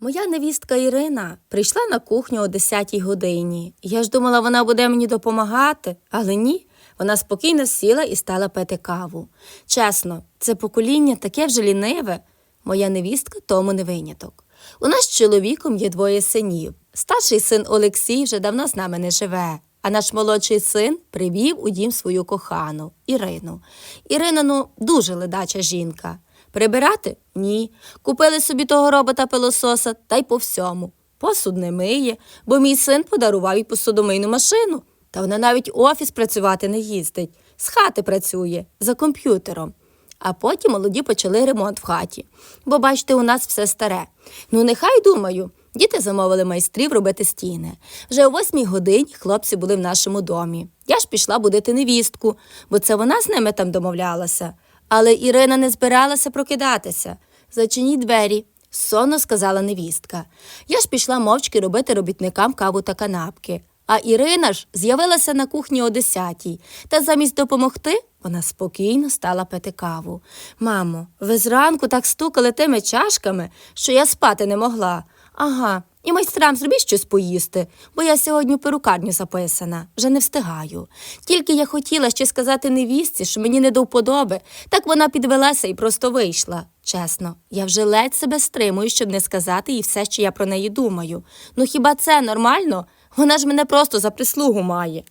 Моя невістка Ірина прийшла на кухню о 10-й годині. Я ж думала, вона буде мені допомагати, але ні. Вона спокійно сіла і стала пити каву. Чесно, це покоління таке вже ліниве. Моя невістка тому не виняток. У нас з чоловіком є двоє синів. Старший син Олексій вже давно з нами не живе, а наш молодший син привів у дім свою кохану Ірину. Ірина, ну, дуже ледача жінка. Прибирати? Ні. Купили собі того робота пилососа та й по всьому. Посуд не миє, бо мій син подарував їй посудомийну машину. Та вона навіть офіс працювати не їздить. З хати працює за комп'ютером. А потім молоді почали ремонт в хаті. Бо бачите, у нас все старе. Ну, нехай думаю. Діти замовили майстрів робити стіни. Вже о восьмій годині хлопці були в нашому домі. Я ж пішла будити невістку, бо це вона з ними там домовлялася. Але Ірина не збиралася прокидатися. Зачиніть двері, сонно сказала невістка. Я ж пішла мовчки робити робітникам каву та канапки. А Ірина ж з'явилася на кухні о десятій, та замість допомогти вона спокійно стала пити каву. Мамо, ви зранку так стукали тими чашками, що я спати не могла. Ага, і майстрам зробіть щось поїсти, бо я сьогодні перукарню записана, вже не встигаю. Тільки я хотіла ще сказати невістці, що мені не до вподоби, так вона підвелася і просто вийшла. Чесно, я вже ледь себе стримую, щоб не сказати їй все, що я про неї думаю. Ну хіба це нормально? Вона ж мене просто за прислугу має.